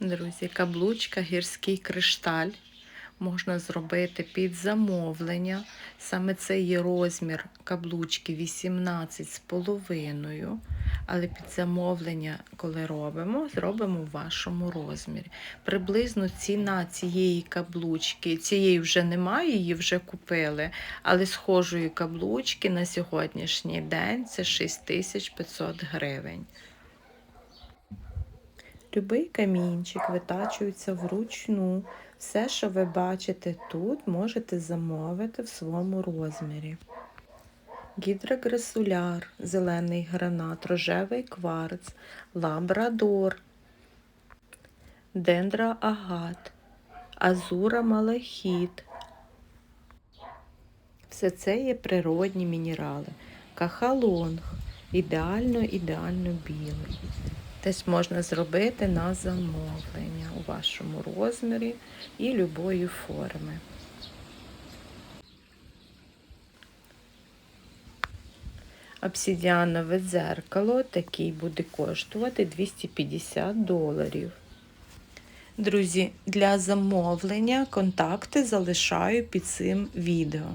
Друзі, каблучка гірський кришталь можна зробити під замовлення. Саме це є розмір каблучки 18 з половиною. Але під замовлення, коли робимо, зробимо в вашому розмірі. Приблизно ціна цієї каблучки, цієї вже немає, її вже купили, але схожої каблучки на сьогоднішній день це 6500 гривень. Любий камінчик витачується вручну. Все, що ви бачите тут, можете замовити в своєму розмірі. Гідрогресуляр, зелений гранат, рожевий кварц, лабрадор, дендроагат, азура малахіт. Все це є природні мінерали. Кахалонг, ідеально, ідеально білий. Теж можна зробити на замовлення у вашому розмірі і любої форми. Обсидіанове дзеркало такий буде коштувати 250 доларів. Друзі, для замовлення контакти залишаю під цим відео.